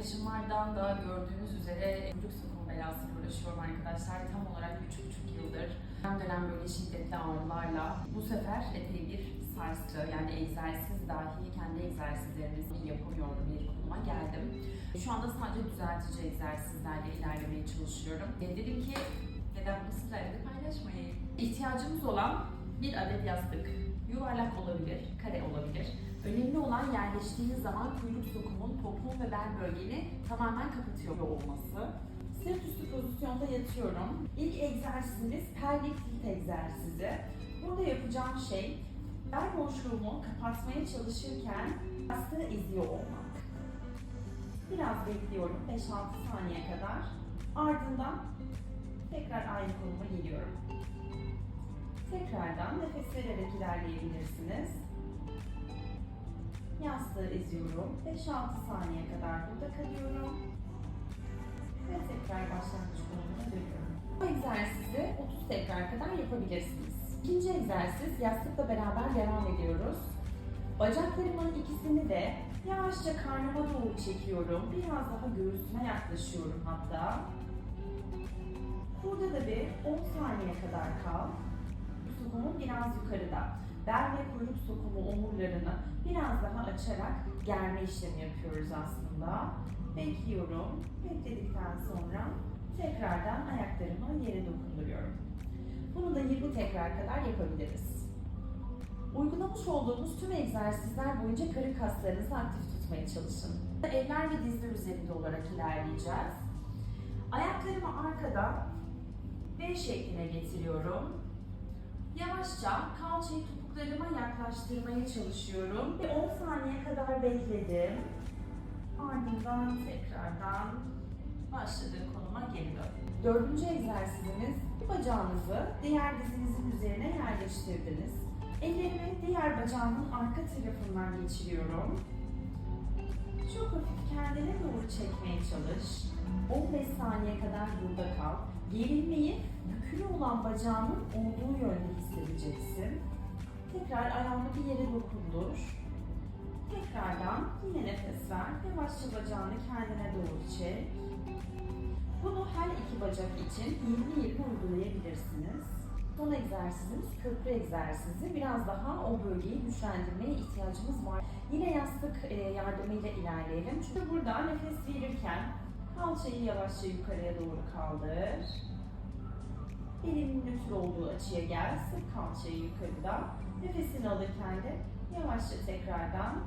paylaşımlardan da gördüğünüz üzere kuyruk sokumu belasıyla uğraşıyorum arkadaşlar. Tam olarak 3,5 yıldır. Dönem dönem böyle şiddetli ağrılarla. Bu sefer epey bir sarstı. Yani egzersiz dahi kendi egzersizlerimizi yapamıyor bir konuma geldim. Şu anda sadece düzeltici egzersizlerle ilerlemeye çalışıyorum. E, dedim ki neden bunu sizlerle de paylaşmayayım? İhtiyacımız olan bir adet yastık. Yuvarlak olabilir, kare olabilir. Önemli olan yerleştiğiniz zaman kuyruk sokumun popon ve bel bölgeni tamamen kapatıyor olması. Sırt üstü pozisyonda yatıyorum. İlk egzersizimiz pelvik tilt egzersizi. Burada yapacağım şey bel boşluğumu kapatmaya çalışırken yastığı eziyor olmak. Biraz bekliyorum 5-6 saniye kadar. Ardından tekrar aynı konuma geliyorum. Tekrardan nefes vererek ilerleyebilirsiniz. Yastığı eziyorum. 5-6 saniye kadar burada kalıyorum. Ve tekrar başlangıç konumuna dönüyorum. Bu egzersizi 30 tekrar kadar yapabilirsiniz. İkinci egzersiz yastıkla beraber devam ediyoruz. Bacaklarımın ikisini de yavaşça karnıma doğru çekiyorum. Biraz daha göğsüme yaklaşıyorum hatta. Burada da bir 10 saniye kadar kal. Sokumu biraz yukarıda. Bel ve kuyruk sokumu omurlarını biraz daha açarak germe işlemi yapıyoruz aslında. Bekliyorum. Bekledikten sonra tekrardan ayaklarımı yere dokunduruyorum. Bunu da 20 tekrar kadar yapabiliriz. Uygulamış olduğumuz tüm egzersizler boyunca karın kaslarınızı aktif tutmaya çalışın. Eller ve dizler üzerinde olarak ilerleyeceğiz. Ayaklarımı arkada V şekline getiriyorum. Yavaşça kalçayı topuklarıma yaklaştırmaya çalışıyorum. Ve 10 saniye kadar bekledim. Ardından tekrardan başladığım konuma geri dön. Dördüncü egzersizimiz bacağınızı diğer dizinizin üzerine yerleştirdiniz. Ellerimi diğer bacağımın arka tarafından geçiriyorum. Çok hafif kendine doğru çekmeye çalış. 15 saniye kadar burada kal. Gerilmeyi bükülü olan bacağının olduğu yönde hissedeceksin. Tekrar ayağını bir yere dokundur. Tekrardan yine nefes ver. Yavaşça bacağını kendine doğru çek. Bunu her iki bacak için 20-20 uygulayabilirsiniz. Son egzersizimiz köprü egzersizi. Biraz daha o bölgeyi güçlendirmeye ihtiyacımız var. Yine yastık e, yardımıyla ilerleyelim. Çünkü burada nefes verirken kalçayı yavaşça yukarıya doğru kaldır. Belinin nötr olduğu açıya gel. Sık kalçayı yukarıda. Nefesini alırken de yavaşça tekrardan